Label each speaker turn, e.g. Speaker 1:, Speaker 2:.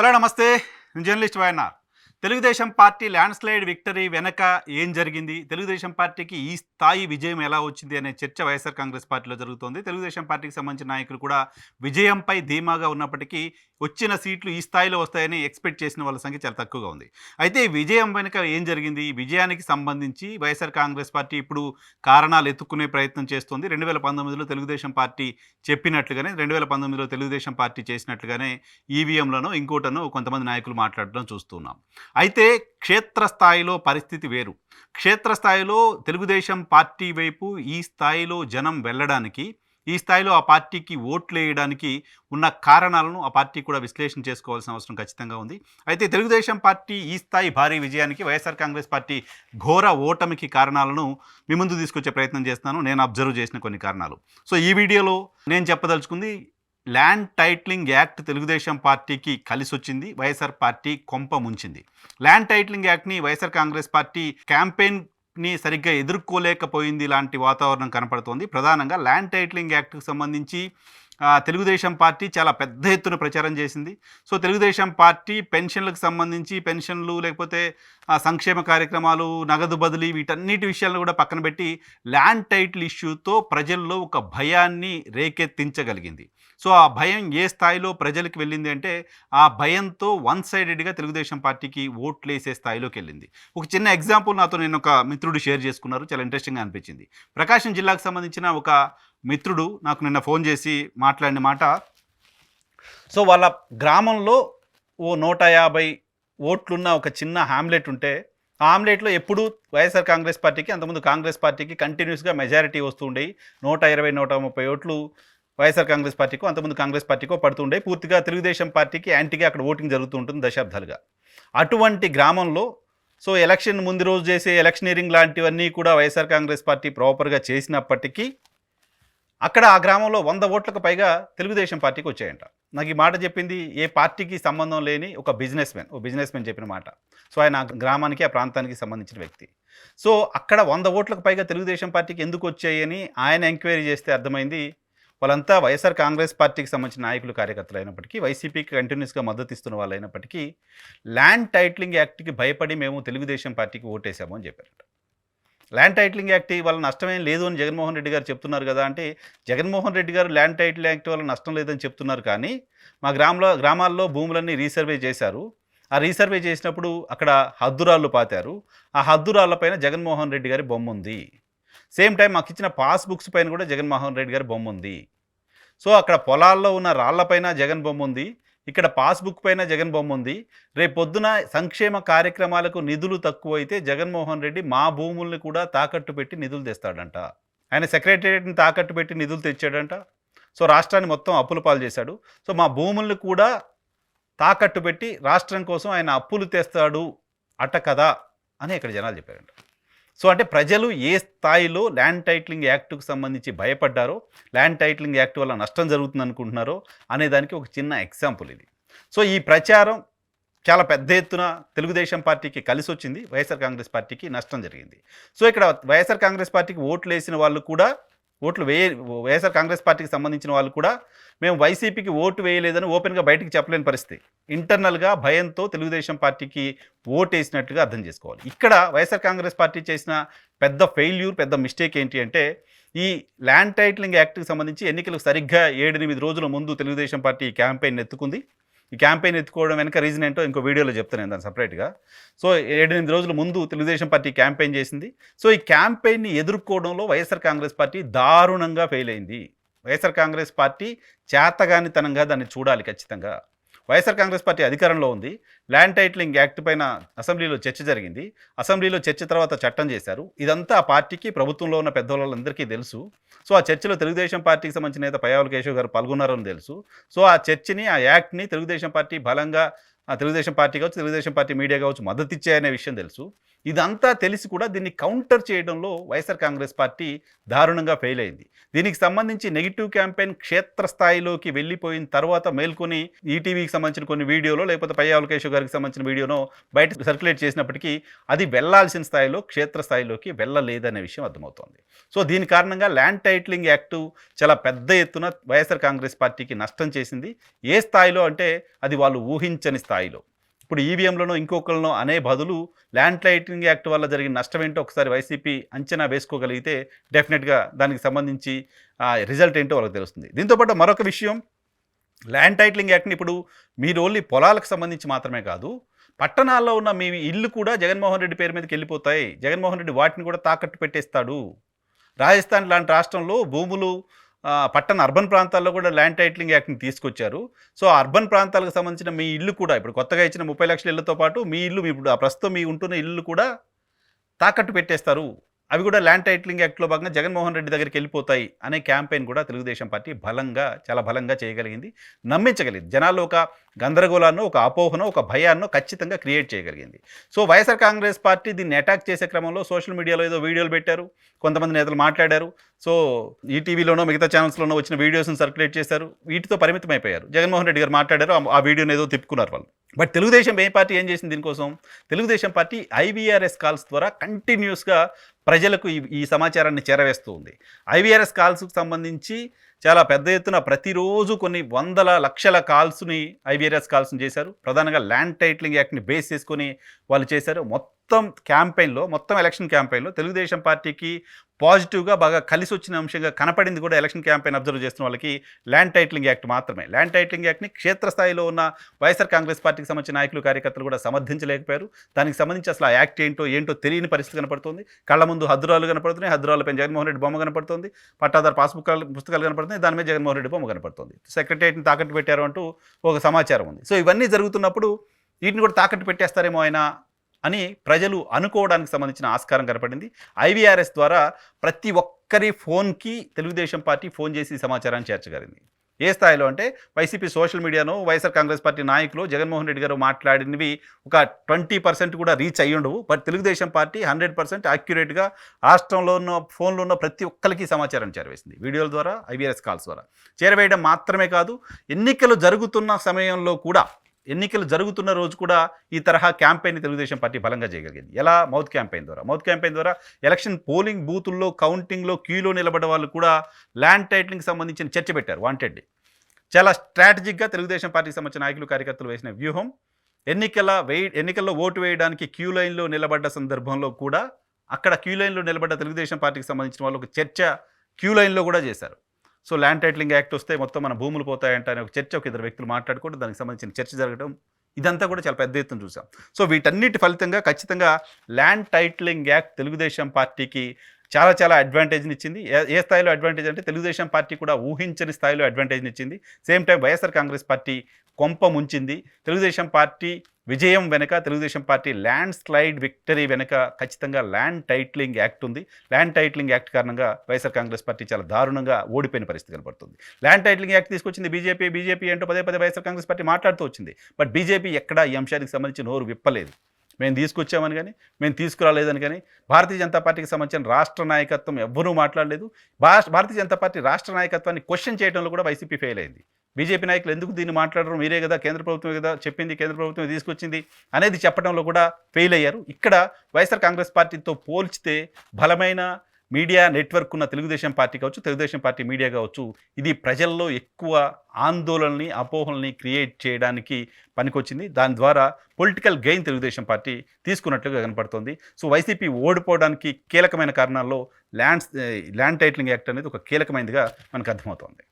Speaker 1: Hello నమస్తే. Journalist YNR Telugu Desam party landslide victory వెనక ఏం జరిగింది? తెలుగుదేశం పార్టీకి ఈ స్థాయి విజయం ఎలా వచ్చింది అనే చర్చ వైఎస్ఆర్ కాంగ్రెస్ పార్టీలో జరుగుతోంది. తెలుగుదేశం పార్టీకి సంబంధించిన నాయకులు కూడా విజయంపై ధీమాగా ఉన్నప్పటికీ వచ్చిన సీట్లు ఈ స్థాయిలో వస్తాయని ఎక్స్పెక్ట్ చేసిన వాళ్ళ సంఖ్య చాలా తక్కువగా ఉంది. అయితే ఈ విజయం వెనుక ఏం జరిగింది? ఈ విజయానికి సంబంధించి వైఎస్ఆర్ కాంగ్రెస్ పార్టీ ఇప్పుడు కారణాలు ఎత్తుక్కునే ప్రయత్నం చేస్తోంది. రెండు వేల పంతొమ్మిదిలో తెలుగుదేశం పార్టీ చెప్పినట్లుగానే రెండు వేల పంతొమ్మిదిలో తెలుగుదేశం పార్టీ చేసినట్లుగానే ఈవీఎంలను ఇంకోటను కొంతమంది నాయకులు మాట్లాడడం చూస్తున్నాం. అయితే క్షేత్రస్థాయిలో పరిస్థితి వేరు. క్షేత్రస్థాయిలో తెలుగుదేశం పార్టీ వైపు ఈ స్థాయిలో జనం వెళ్ళడానికి ఈ స్థాయిలో ఆ పార్టీకి ఓట్లు వేయడానికి ఉన్న కారణాలను ఆ పార్టీ కూడా విశ్లేషణ చేసుకోవాల్సిన అవసరం ఖచ్చితంగా ఉంది. అయితే తెలుగుదేశం పార్టీ ఈ స్థాయి భారీ విజయానికి వైఎస్ఆర్ కాంగ్రెస్ పార్టీ ఘోర ఓటమికి కారణాలను మీ ముందు తీసుకొచ్చే ప్రయత్నం చేస్తున్నాను. నేను అబ్జర్వ్ చేసిన కొన్ని కారణాలు. సో ఈ వీడియోలో నేను చెప్పదలుచుకుంది ల్యాండ్ టైట్లింగ్ యాక్ట్ తెలుగుదేశం పార్టీకి కలిసి వచ్చింది వైఎస్ఆర్ పార్టీ కొంప ముంచింది. ల్యాండ్ టైట్లింగ్ యాక్ట్ని వైఎస్ఆర్ కాంగ్రెస్ పార్టీ క్యాంపెయిన్ని సరిగ్గా ఎదుర్కోలేకపోయింది లాంటి వాతావరణం కనపడుతోంది. ప్రధానంగా ల్యాండ్ టైట్లింగ్ యాక్ట్కి సంబంధించి తెలుగుదేశం పార్టీ చాలా పెద్ద ఎత్తున ప్రచారం చేసింది. సో తెలుగుదేశం పార్టీ పెన్షన్లకు సంబంధించి పెన్షన్లు లేకపోతే సంక్షేమ కార్యక్రమాలు నగదు బదిలీ వీటన్నిటి విషయాలను కూడా పక్కన పెట్టి ల్యాండ్ టైటిల్ ఇష్యూతో ప్రజల్లో ఒక భయాన్ని రేకెత్తించగలిగింది. సో ఆ భయం ఏ స్థాయిలో ప్రజలకు వెళ్ళింది అంటే ఆ భయంతో వన్ సైడెడ్గా తెలుగుదేశం పార్టీకి ఓట్లు వేసే స్థాయిలోకి వెళ్ళింది. ఒక చిన్న ఎగ్జాంపుల్ నాతో నేను ఒక మిత్రుడు షేర్ చేసుకున్నారు. చాలా ఇంట్రెస్టింగ్గా అనిపించింది. ప్రకాశం జిల్లాకు సంబంధించిన ఒక మిత్రుడు నాకు నిన్న ఫోన్ చేసి మాట్లాడిన మాట సో వాళ్ళ గ్రామంలో ఓ నూట యాభై ఓట్లున్న ఒక చిన్న హామ్లెట్ ఉంటే ఆ ఆమ్లెట్లో ఎప్పుడు వైఎస్ఆర్ కాంగ్రెస్ పార్టీకి అంతకుముందు కాంగ్రెస్ పార్టీకి కంటిన్యూస్గా మెజారిటీ వస్తుండేవి నూట ఇరవై నూట ముప్పై ఓట్లు వైఎస్ఆర్ కాంగ్రెస్ పార్టీకో అంతకుముందు కాంగ్రెస్ పార్టీకో పడుతుండే పూర్తిగా తెలుగుదేశం పార్టీకి యాంటీగా అక్కడ ఓటింగ్ జరుగుతూ ఉంటుంది దశాబ్దాలుగా. అటువంటి గ్రామంలో సో ఎలక్షన్ ముందు రోజు చేసే ఎలక్షనీరింగ్ లాంటివన్నీ కూడా వైఎస్ఆర్ కాంగ్రెస్ పార్టీ ప్రాపర్గా చేసినప్పటికీ అక్కడ ఆ గ్రామంలో వంద ఓట్లకు పైగా తెలుగుదేశం పార్టీకి వచ్చాయంట. నాకు ఈ మాట చెప్పింది ఏ పార్టీకి సంబంధం లేని ఒక బిజినెస్ మ్యాన్ ఓ బిజినెస్ మ్యాన్ చెప్పిన మాట. సో ఆయన ఆ గ్రామానికి ఆ ప్రాంతానికి సంబంధించిన వ్యక్తి. సో అక్కడ వంద ఓట్లకు పైగా తెలుగుదేశం పార్టీకి ఎందుకు వచ్చాయని ఆయన ఎంక్వైరీ చేస్తే అర్థమైంది వాళ్ళంతా వైఎస్ఆర్ కాంగ్రెస్ పార్టీకి సంబంధించిన నాయకులు కార్యకర్తలు అయినప్పటికీ వైసీపీకి కంటిన్యూస్గా మద్దతు ఇస్తున్న వాళ్ళు అయినప్పటికీ ల్యాండ్ టైటిలింగ్ యాక్ట్కి భయపడి మేము తెలుగుదేశం పార్టీకి ఓటేసాము అని చెప్పారట. ల్యాండ్ టైటిలింగ్ యాక్ట్ వల్ల నష్టమేం లేదు అని జగన్మోహన్ రెడ్డి గారు చెప్తున్నారు కదా అంటే జగన్మోహన్ రెడ్డి గారు ల్యాండ్ టైటిల్ యాక్ట్ వల్ల నష్టం లేదని చెప్తున్నారు కానీ మా గ్రామంలో గ్రామాల్లో భూములన్నీ రీసర్వే చేశారు. ఆ రీసర్వే చేసినప్పుడు అక్కడ హద్దురాళ్ళు పాతారు. ఆ హద్దురాళ్ళపైన జగన్మోహన్ రెడ్డి గారి బొమ్మ ఉంది. సేమ్ టైం మాకు ఇచ్చిన పాస్ బుక్స్ పైన కూడా జగన్మోహన్ రెడ్డి గారి బొమ్మ ఉంది. సో అక్కడ పొలాల్లో ఉన్న రాళ్ళపైన జగన్ బొమ్మ ఉంది. ఇక్కడ పాస్బుక్ పైన జగన్ బొమ్మ ఉంది. రేపు పొద్దున సంక్షేమ కార్యక్రమాలకు నిధులు తక్కువైతే జగన్మోహన్ రెడ్డి మా భూముల్ని కూడా తాకట్టు పెట్టి నిధులు తెస్తాడంట. ఆయన సెక్రటేరియట్ని తాకట్టు పెట్టి నిధులు తెచ్చాడంట. సో రాష్ట్రాన్ని మొత్తం అప్పుల పాలు చేశాడు. సో మా భూముల్ని కూడా తాకట్టు పెట్టి రాష్ట్రం కోసం ఆయన అప్పులు తెస్తాడు అట కదా అని ఇక్కడ జనాలు చెప్పారంట. సో అంటే ప్రజలు ఏ స్థాయిలో ల్యాండ్ టైటిలింగ్ యాక్ట్కు సంబంధించి భయపడ్డారో ల్యాండ్ టైటిలింగ్ యాక్ట్ వల్ల నష్టం జరుగుతుంది అనుకుంటున్నారో అనేదానికి ఒక చిన్న ఎగ్జాంపుల్ ఇది. సో ఈ ప్రచారం చాలా పెద్ద ఎత్తున తెలుగుదేశం పార్టీకి కలిసి వచ్చింది వైఎస్ఆర్ కాంగ్రెస్ పార్టీకి నష్టం జరిగింది. సో ఇక్కడ వైఎస్ఆర్ కాంగ్రెస్ పార్టీకి ఓట్లు వేసిన వాళ్ళు కూడా ఓట్లు వేయ వైఎస్ఆర్ కాంగ్రెస్ పార్టీకి సంబంధించిన వాళ్ళు కూడా మేము వైసీపీకి ఓటు వేయలేదని ఓపెన్గా బయటికి చెప్పలేని పరిస్థితి. ఇంటర్నల్గా భయంతో తెలుగుదేశం పార్టీకి ఓటు వేసినట్టుగా అర్థం చేసుకోవాలి. ఇక్కడ వైఎస్ఆర్ కాంగ్రెస్ పార్టీ చేసిన పెద్ద ఫెయిల్యూర్ పెద్ద మిస్టేక్ ఏంటి అంటే ఈ ల్యాండ్ టైటిలింగ్ యాక్ట్కి సంబంధించి ఎన్నికలకు సరిగ్గా ఏడెనిమిది రోజుల ముందు తెలుగుదేశం పార్టీ ఈ క్యాంపెయిన్ ఎత్తుకుంది. ఈ క్యాంపెయిన్ ఎత్తుకోవడం వెనక రీజన్ ఏంటో ఇంకో వీడియోలో చెప్తాను నేను దాన్ని సపరేట్గా సో ఏడెనిమిది రోజుల ముందు తెలుగుదేశం పార్టీ క్యాంపెయిన్ చేసింది. సో ఈ క్యాంపెయిన్ని ఎదుర్కోవడంలో వైఎస్ఆర్ కాంగ్రెస్ పార్టీ దారుణంగా ఫెయిల్ అయింది. వైఎస్ఆర్ కాంగ్రెస్ పార్టీ చేతగానితనంగా దాన్ని చూడాలి ఖచ్చితంగా. వైఎస్ఆర్ కాంగ్రెస్ పార్టీ అధికారంలో ఉంది. ల్యాండ్ టైటిలింగ్ యాక్ట్ పైన అసెంబ్లీలో చర్చ జరిగింది. అసెంబ్లీలో చర్చ తర్వాత చట్టం చేశారు. ఇదంతా ఆ పార్టీకి ప్రభుత్వంలో ఉన్న పెద్దవాళ్ళందరికీ తెలుసు. సో ఆ చర్చలో తెలుగుదేశం పార్టీకి సంబంధించిన నేత పయ్యావుల కేశవ్ గారు పాల్గొన్నారని తెలుసు. సో ఆ చర్చని ఆ యాక్ట్ని తెలుగుదేశం పార్టీ బలంగా తెలుగుదేశం పార్టీ కావచ్చు తెలుగుదేశం పార్టీ మీడియా కావచ్చు మద్దతు ఇచ్చాయనే విషయం తెలుసు. ఇదంతా తెలిసి కూడా దీన్ని కౌంటర్ చేయడంలో వైఎస్ఆర్ కాంగ్రెస్ పార్టీ దారుణంగా ఫెయిల్ అయింది. దీనికి సంబంధించి నెగిటివ్ క్యాంపెయిన్ క్షేత్రస్థాయిలోకి వెళ్ళిపోయిన తర్వాత మేల్కొని ఈటీవీకి సంబంధించిన కొన్ని వీడియోలో లేకపోతే పై కేశవ్ గారికి సంబంధించిన వీడియోనో బయట సర్క్యులేట్ చేసినప్పటికీ అది వెళ్ళాల్సిన స్థాయిలో క్షేత్రస్థాయిలోకి వెళ్ళలేదనే విషయం అర్థమవుతోంది. సో దీని కారణంగా ల్యాండ్ టైటిలింగ్ యాక్ట్ చాలా పెద్ద ఎత్తున వైఎస్ఆర్ కాంగ్రెస్ పార్టీకి నష్టం చేసింది. ఏ స్థాయిలో అంటే అది వాళ్ళు ఊహించని స్థాయిలో. ఇప్పుడు ఈవీఎంలను ఇంకొకళ్ళను అనే బదులు ల్యాండ్ లైటింగ్ యాక్ట్ వల్ల జరిగిన నష్టం ఏంటో ఒకసారి వైసీపీ అంచనా వేసుకోగలిగితే డెఫినెట్గా దానికి సంబంధించి రిజల్ట్ ఏంటో వాళ్ళకి తెలుస్తుంది. దీంతోపాటు మరొక విషయం ల్యాండ్ టైటిలింగ్ యాక్ట్ని ఇప్పుడు మీరు ఓన్లీ పొలాలకు సంబంధించి మాత్రమే కాదు పట్టణాల్లో ఉన్న మీ ఇల్లు కూడా జగన్మోహన్ రెడ్డి పేరు మీదకి వెళ్ళిపోతాయి. జగన్మోహన్ రెడ్డి వాటిని కూడా తాకట్టు పెట్టేస్తాడు. రాజస్థాన్ లాంటి రాష్ట్రంలో భూములు పట్టణ అర్బన్ ప్రాంతాల్లో కూడా ల్యాండ్ టైటిలింగ్ యాక్ట్ని తీసుకొచ్చారు. సో అర్బన్ ప్రాంతాలకు సంబంధించిన మీ ఇల్లు కూడా ఇప్పుడు కొత్తగా ఇచ్చిన ముప్పై లక్షల ఇళ్ళతో పాటు మీ ఇల్లు ఇప్పుడు ఆ ప్రస్తుతం మీ ఉంటున్న ఇల్లు కూడా తాకట్టు పెట్టేస్తారు. అవి కూడా ల్యాండ్ టైటిలింగ్ యాక్ట్లో భాగంగా జగన్మోహన్ రెడ్డి దగ్గరికి వెళ్ళిపోతాయి అనే క్యాంపెయిన్ కూడా తెలుగుదేశం పార్టీ బలంగా చాలా బలంగా చేయగలిగింది. నమ్మించగలిగింది. జనాల్లో ఒక గందరగోళాన్నో ఒక అపోహనో ఒక భయాన్నో ఖచ్చితంగా క్రియేట్ చేయగలిగింది. సో వైఎస్ఆర్ కాంగ్రెస్ పార్టీ దీన్ని అటాక్ చేసే క్రమంలో సోషల్ మీడియాలో ఏదో వీడియోలు పెట్టారు. కొంతమంది నేతలు మాట్లాడారు. సో ఈటీవీలోనో మిగతా ఛానల్స్లోనో వచ్చిన వీడియోస్ని సర్క్యులేట్ చేశారు. వీటితో పరిమితం అయిపోయారు జగన్మోహన్ రెడ్డి గారు మాట్లాడారు. ఆ- ఆ వీడియోని ఏదో తిప్పుకున్నారు వాళ్ళు. బట్ తెలుగుదేశం ఏ పార్టీ ఏం చేసింది దీనికోసం? తెలుగుదేశం పార్టీ ఐవీఆర్ఎస్ కాల్స్ ద్వారా కంటిన్యూస్గా ప్రజలకు ఈ ఈ సమాచారాన్ని చేరవేస్తూ ఉంది ఐవీఆర్ఎస్ కాల్స్కు సంబంధించి చాలా పెద్ద ఎత్తున ప్రతిరోజు కొన్ని వందల లక్షల కాల్స్ని ఐవీఆర్ఎస్ కాల్స్ని చేశారు. ప్రధానంగా ల్యాండ్ టైటిలింగ్ యాక్ట్ని బేస్ చేసుకొని వాళ్ళు చేశారు. మొత్తం మొత్తం క్యాంపెయిన్లో మొత్తం ఎలక్షన్ క్యాంపెయిన్లో తెలుగుదేశం పార్టీకి పాజిటివ్గా బాగా కలిసి వచ్చిన అంశంగా కనపడింది కూడా ఎలక్షన్ క్యాంపెయిన్ అబ్జర్వ్ చేస్తున్న వాళ్ళకి ల్యాండ్ టైటిలింగ్ యాక్ట్ మాత్రమే. ల్యాండ్ టైటిలింగ్ యాక్ట్ని క్షేత్రస్థాయిలో ఉన్న వైఎస్ఆర్ కాంగ్రెస్ పార్టీకి సంబంధించిన నాయకులు కార్యకర్తలు కూడా సమర్థించలేకపోయారు. దానికి సంబంధించి అసలు ఆ యాక్ట్ ఏంటో ఏంటో తెలియని పరిస్థితి కనపడుతుంది. కళ్ళ ముందు హద్దురాలు కనపడుతున్నాయి. హద్దురాలపై జగన్మోహన్ రెడ్డి బొమ్మ కనపడుతుంది. పట్టాదారు పాస్బుక్ పుస్తకాలు కనపడుతున్నాయి. దాని మీద జగన్మోహన్ రెడ్డి బొమ్మ కనపడుతుంది. సెక్రటరియట్ని తాకట్టు పెట్టారు అంటూ ఒక సమాచారం ఉంది. సో ఇవన్నీ జరుగుతున్నప్పుడు వీటిని కూడా తాకట్టు పెట్టేస్తారేమో ఆయన అని ప్రజలు అనుకోవడానికి సంబంధించిన ఆస్కారం కనపడింది. ఐవీఆర్ఎస్ ద్వారా ప్రతి ఒక్కరి ఫోన్కి తెలుగుదేశం పార్టీ ఫోన్ చేసి సమాచారాన్ని చేర్చగలిగింది. ఏ స్థాయిలో అంటే వైసీపీ సోషల్ మీడియాను వైఎస్ఆర్ కాంగ్రెస్ పార్టీ నాయకులు జగన్మోహన్ రెడ్డి గారు మాట్లాడినవి ఒక ట్వంటీ పర్సెంట్ కూడా రీచ్ అయ్యి ఉండవు. But Telugu Desam party hundred percent అక్యురేట్గా రాష్ట్రంలో ఉన్న ఫోన్లో ఉన్న ప్రతి ఒక్కరికి సమాచారం చేరవేసింది. వీడియోల ద్వారా ఐవీఆర్ఎస్ కాల్స్ ద్వారా చేరవేయడం మాత్రమే కాదు ఎన్నికలు జరుగుతున్న సమయంలో కూడా ఎన్నికలు జరుగుతున్న రోజు కూడా ఈ తరహా క్యాంపెయిన్ తెలుగుదేశం పార్టీ బలంగా చేయగలిగింది. ఎలా? మౌత్ క్యాంపెయిన్ ద్వారా. మౌత్ క్యాంపెయిన్ ద్వారా ఎలక్షన్ పోలింగ్ బూతుల్లో కౌంటింగ్లో క్యూలో నిలబడ్డ వాళ్ళు కూడా ల్యాండ్ టైటిల్కి సంబంధించిన చర్చ పెట్టారు వాంటెడ్ చాలా స్ట్రాటజిక్గా తెలుగుదేశం పార్టీకి సంబంధించిన నాయకులు కార్యకర్తలు వేసిన వ్యూహం ఎన్నికల వేయి ఎన్నికల్లో ఓటు వేయడానికి క్యూ లైన్లో నిలబడ్డ సందర్భంలో కూడా అక్కడ క్యూ లైన్లో నిలబడ్డ తెలుగుదేశం పార్టీకి సంబంధించిన వాళ్ళు ఒక చర్చ క్యూ లైన్లో కూడా చేశారు. సో ల్యాండ్ టైటిలింగ్ యాక్ట్ వస్తే మొత్తం మన భూములు పోతాయంట అనే ఒక చర్చ ఒక ఇద్దరు వ్యక్తులు మాట్లాడుకుంటూ దానికి సంబంధించిన చర్చ జరగడం ఇదంతా కూడా చాలా పెద్ద ఎత్తున చూసాం. సో వీటన్నిటి ఫలితంగా ఖచ్చితంగా ల్యాండ్ టైటిలింగ్ యాక్ట్ తెలుగుదేశం పార్టీకి చాలా చాలా అడ్వాంటేజ్ని ఇచ్చింది. ఏ- స్థాయిలో అడ్వాంటేజ్ అంటే తెలుగుదేశం పార్టీ కూడా ఊహించని స్థాయిలో అడ్వాంటేజ్ని ఇచ్చింది. Same time YSR Congress party కొంప ముంచింది. తెలుగుదేశం పార్టీ విజయం వెనక Telugu Desam party landslide victory వెనక ఖచ్చితంగా ల్యాండ్ టైటిలింగ్ యాక్ట్ ఉంది. ల్యాండ్ టైట్లింగ్ యాక్ట్ కారణంగా వైఎస్ఆర్ కాంగ్రెస్ పార్టీ చాలా దారుణంగా ఓడిపోయిన పరిస్థితి కనబడుతుంది. ల్యాండ్ టైట్లింగ్ యాక్ట్ తీసుకొచ్చింది బీజేపీ బీజేపీ అంటూ పదే పదే వైఎస్ఆర్ కాంగ్రెస్ పార్టీ మాట్లాడుతూ వచ్చింది. బట్ బీజేపీ ఎక్కడా ఈ అంశానికి సంబంధించి నోరు విప్పలేదు. మేము తీసుకొచ్చామని కానీ మేము తీసుకురాలేదని కానీ భారతీయ జనతా పార్టీకి సంబంధించిన రాష్ట్ర నాయకత్వం ఎవ్వరూ మాట్లాడలేదు. భారతీయ జనతా పార్టీ రాష్ట్ర నాయకత్వాన్ని క్వశ్చన్ చేయడంలో కూడా వైసీపీ ఫెయిల్ అయింది. బీజేపీ నాయకులు ఎందుకు దీన్ని మాట్లాడరు? మీరే కదా కేంద్ర ప్రభుత్వమే కదా చెప్పింది కేంద్ర ప్రభుత్వం తీసుకొచ్చింది అనేది చెప్పడంలో కూడా ఫెయిల్ అయ్యారు. ఇక్కడ వైఎస్ఆర్ కాంగ్రెస్ పార్టీతో పోల్చితే బలమైన మీడియా నెట్వర్క్ ఉన్న తెలుగుదేశం పార్టీ కావచ్చు తెలుగుదేశం పార్టీ మీడియా కావచ్చు ఇది ప్రజల్లో ఎక్కువ ఆందోళనని అపోహల్ని క్రియేట్ చేయడానికి పనికొచ్చింది. దాని ద్వారా పొలిటికల్ గెయిన్ తెలుగుదేశం పార్టీ తీసుకున్నట్లుగా కనపడుతోంది. సో వైసీపీ ఓడిపోవడానికి కీలకమైన కారణాల్లో ల్యాండ్స్ ల్యాండ్ టైటిలింగ్ యాక్ట్ అనేది ఒక కీలకమైనదిగా మనకు అర్థమవుతోంది.